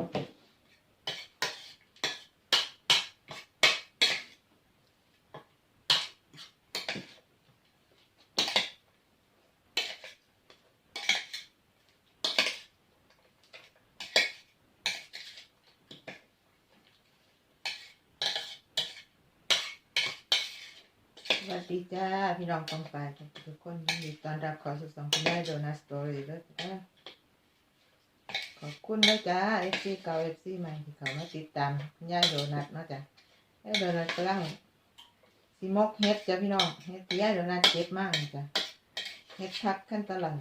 สวัสดีจ้าพี่น้องต้องไปทุกคนยินดีต้อนรับข้าสู่สองคุณแม่โดนัสสตอรี่ด้วยจ้า ขอบคุณนะจ้าเอฟซีเก่าเอฟซีใหม่ที่เขามาติดตามคุณยายโดนัทเนาะจ้ะยายโดนัทกำลังสิมกเฮ็ดจ้ะพี่น้องเฮ็ดที่ยายโดนัทเจ็บมากจ้ะเฮ็ดพักขั้นตลัน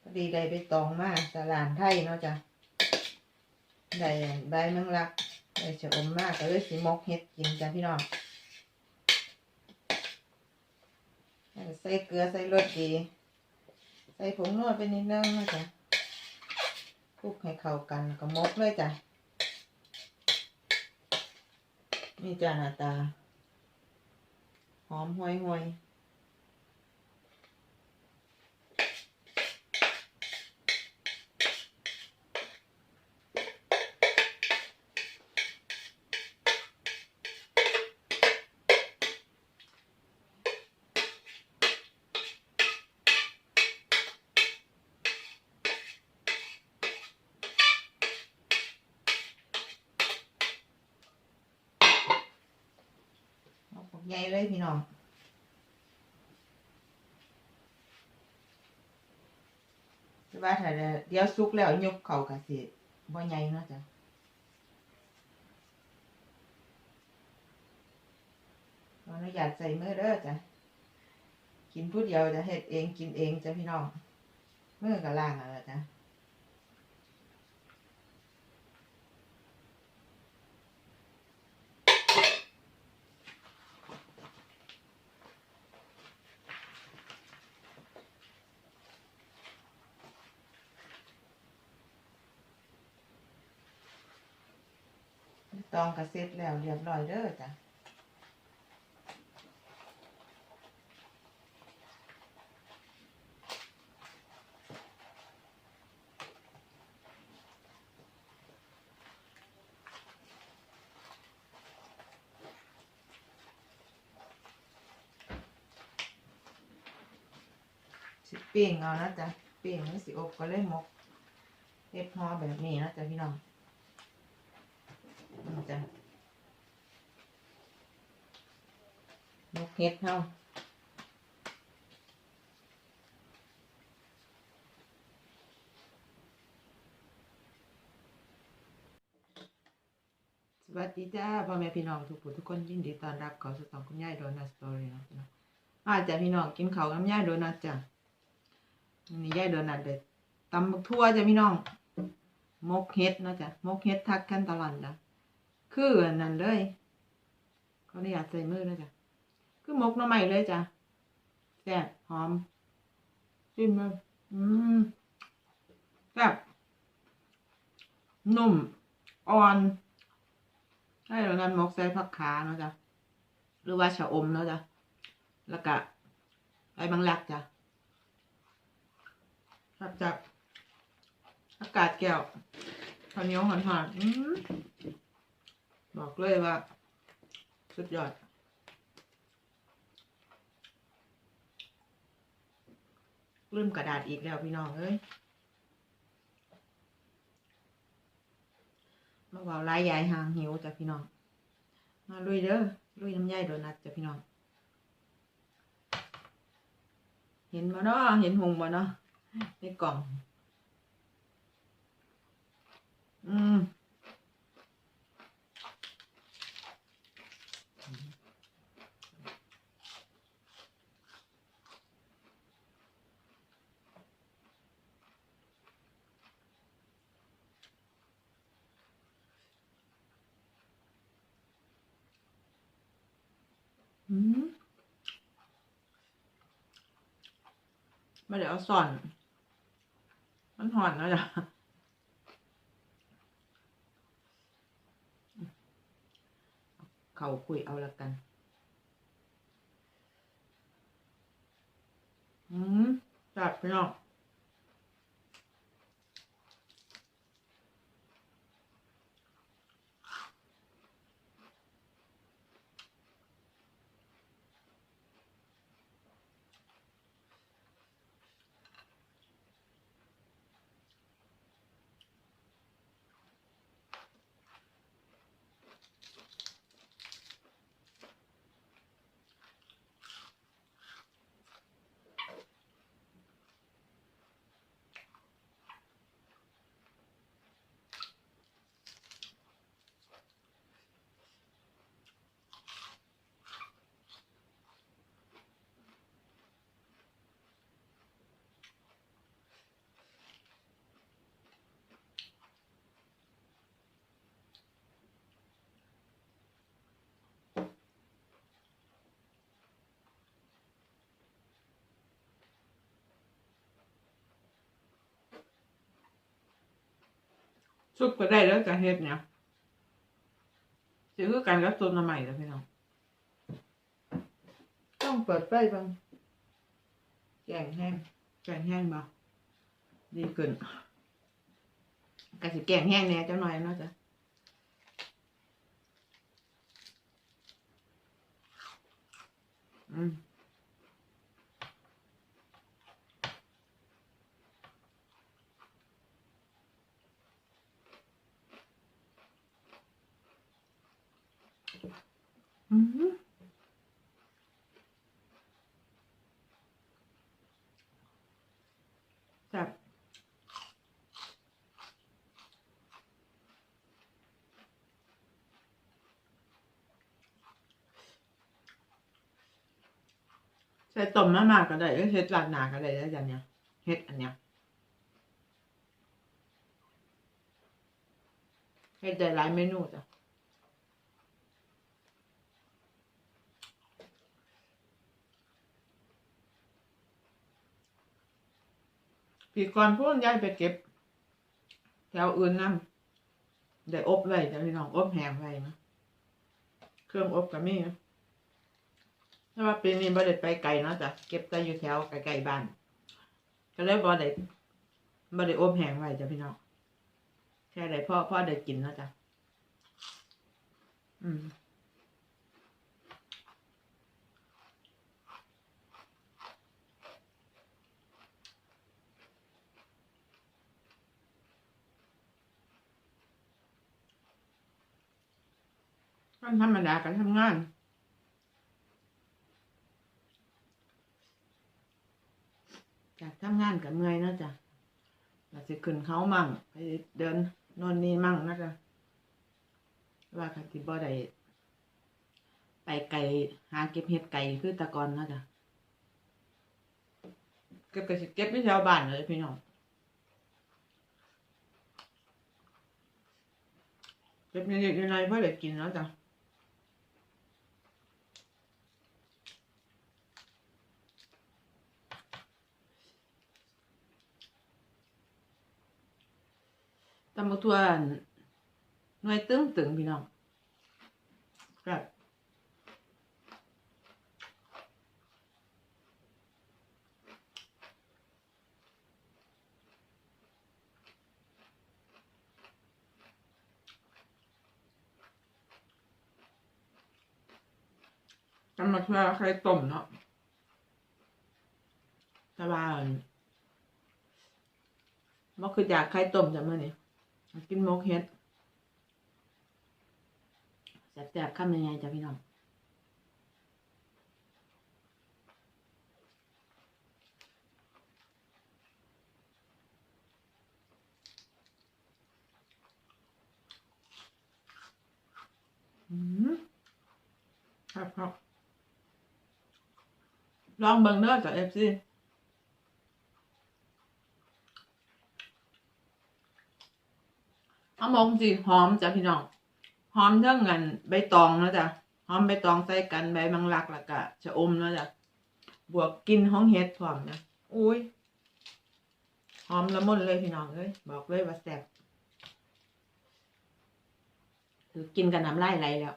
พอดีได้ไปตองมาสลานไทยเนาะจ้ะได้ใบเมืองลักได้ชะอมมากก็เลยสิมกเฮ็ดกินจ้ะพี่น้องใส่เกลือใส่รสดี ใส่ผงนวดไปนิดนึงนะจ๊ะ คลุกให้เข้ากันก็มกเลยจ้ะนี่จ้ะหน้าตา หอมห้อยห่ ใหญ่เลยพี่น้องแต่ว่าถ้าเดี๋ยวสุกแล้วยกเขากะสิบ่ใหญ่เนาะจ้ะขออนุญาตใส่มือเด้อจ้ะกินผู้เดียวจะเฮ็ดเองกินเองจ้ะพี่น้องมือกับล่างอะไรจ้ะ ตองกระเซ็ตแล้วเรียบร้อยเด้อจ้ะสิปิ้งเอานะจ๊ะปิ้งมันสิอบก็เลยหมกเฮ็ดฮอแบบนี้นะจ๊ะพี่น้อง นี่จ้ะ นกเฮ็ดเฮาสวัสดีจ้าพ่อแม่พี่น้องทุกผู้ทุกคนยินดีต้อนรับเข้าสู่ช่องคุณยายโดนัทสตอรี่นะพี่น้องมาจ้ะพี่น้องกินข้าวกับยายโดนัทจ้ะนี่ยายโดนัทเด็ดตำบักทั่วจ้ะพี่น้องมกเฮ็ดนะจ้ะมกเฮ็ดทักกันตลอดจ้ะคือนนั้นเลยเขาไม่อยากใส่มือเลยจ้ะ คือมกหน้ำใหม่เลยจ้ะแซ่บหอมจิ้มเลยอืมแซ่บนุ่ม อ่อนให้เรานั้นหมกใส่ผักขาเนาะจ้ะหรือว่าชะอมเนาะจ้ะแล้วก็ใบบางหลักจ้ะครับจากอากาศแก้วข้าวเหนียวหอนๆบอกเลยว่า สุดยอด ลืมกระดาษอีกแล้วพี่น้องเอ้ยมาเบาลายยายหางหิวจ้ะพี่น้อง มาลุยเด้อลุยน้ำย่ายโดนัทจ้ะพี่น้อง เห็นบ่เนาะเห็นหงบ่เนาะในกล่อง อืม มาเด้เอาส่อน มันหอนแล้วจ้ะเขาคุยเอาละกัน อืมจัดไปเนาะ ซุปก็ได้แล้วจะเฮ็ดเนี่ยสิคือกันกับซุปหน้ำใหม่แล้วพี่น้อง ต้องเปิดไฟบ้างแกงแห้งแกงแห้งบ่ดีขึ้นกะสิแกงแห้งเนี่ยจังหน่อยเนาะจ้ะอืม แซ่บใส่ต้มมะมากก็ได้เฮ็ดลาดหนาก็ได้แล้วจ้ะเนี่ยเฮ็ดอันเนี้ยเฮ็ดได้หลายเมนูจ้ะ ปีก่อนพวกยายไปเก็บแถวอื่นนั่ได้อบไว้แต่พี่น้องอบแห้งไว้นะเครื่องอบก็มีนะแต่ว่าปีนี้บ่ได้ไปไกลเนาะจ้ะเก็บแต่อยู่แถวใกลๆบ้าน ก็เลยบ่ได้บ่ได้อบแห้งไว้จ้ะพี่น้องแค่ได้พ่อพ่อได้กินเนาะจ้ะอืม วันธรรมดาการทำงานจากทำงานกับเมื่อยนะจ้ะเราจะขึ้นเขามั่งไปเดินโนนนี่มั่งนะจ๊ะว่าคันที่บ่ได้ไปไก่หาเก็บเห็ดไก่คือตะกอนนะจ้ะเก็บก็สิเก็บที่แถวบ้านเลยพี่น้องเก็บนิดๆหน่อยๆเพื่อได้กินนะจ้ะ ตำบักทั่วหน่วยตึงตึงพี่น้องครับตำบักทั่วไข่ต้มเนาะแต่ว่าบ่คืออยากไข่ต้มจ้ะมื้อนี้ กินหมกเฮ็ดแซ่บๆคำยังไงจ้ะพี่น้องอืมครับครับลองเบิ่งเด้อจ้ะ FC เอา มองสิหอมจ้ะพี่น้อง หอมเท่ากันใบตองนะจ๊ะหอมใบตองใส่กันใบมังลักละกะชะอมนะจ๊ะบวกกินห้องเฮ็ดพร้อมนะอุ้ยหอมละมุนเลยพี่น้องเลยบอกเลยว่าแซ่บคือกินกับน้ำลายไหลแล้ว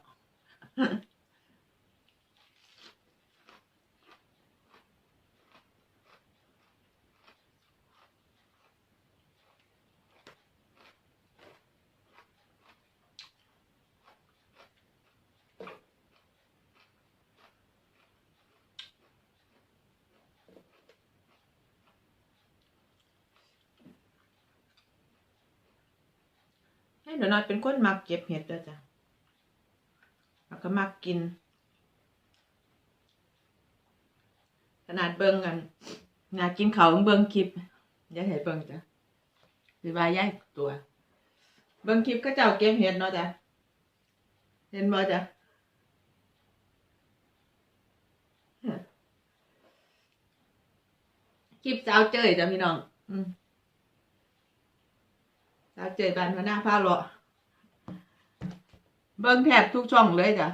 ห้หนูน้อยเป็นคนมักเก็บเห็ดด้วยจ้ะแล้วก็มักกิน ขนาดเบิ่งกันงากินเขาเบิ่งคลิปย่าให้เบิ่งจ้ะสิว่าย้ายตัว เบิ่งคลิปก็เจ้าเก็บเห็ดเนาะจ้ะเห็นบ่จ้ะคลิปสาวเจ้ยจ้ะพี่น้อง อืม แล้วเจอกันมาหน้าผ้าเลาะเบิ้งแทบทุกช่องเลยจ้ะ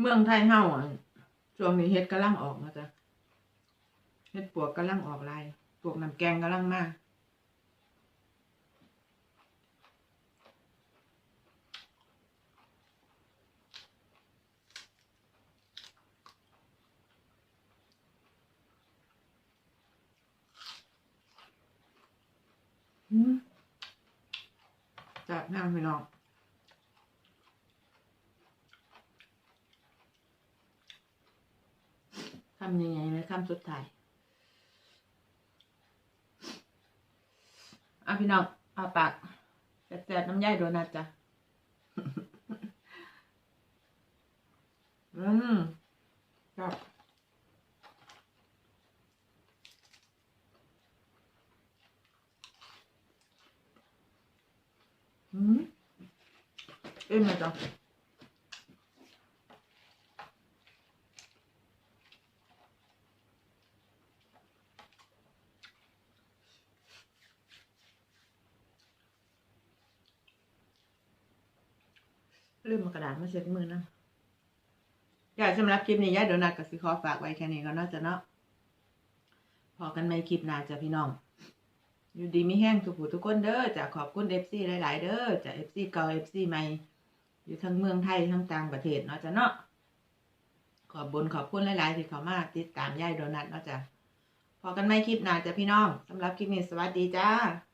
เมืองไทยเฮาอะช่วงนี้เฮ็ดกำลังออกนะจ๊ะเฮ็ดปวกกำลังออกลายปวกน้ำแกงกำลังมาอืมจากนั่งพี่น้อง ทำยังไงนะคำสุดท้ายอะพี่น้องเอาปากแจกน้ำย่ายโดนัทจ้ะอืมครับอืมเอ็มไหมจ๊ะ ลืมมาก ระดาษมาเช็ดมือนะอยากสำหรับคลิปนี้ย่ายโดนัทกับสิขอฝากไว้แค่นี้ก็น่าจะเนาะพอกันไม่คลิปหน้าจ้ะพี่น้อง อยู่ดีไมีแห้งทุกผู้ทุกคนเด้อจะขอบคุณเอฟซีหลาย ๆ เด้อจะเอฟซีเก่าเอฟซีใหม่อยู่ทั้งเมืองไทยทั้งต่างประเทศเนาะจ้ะเนาะขอบบุญขอบคุณหลาย ๆ ที่เขามาติดตามย่าโดนัทเนาะจ้ะพอกันไม่คลิปหน้าจ้ะพี่น้องสำหรับคลิปนี้สวัสดีจ้า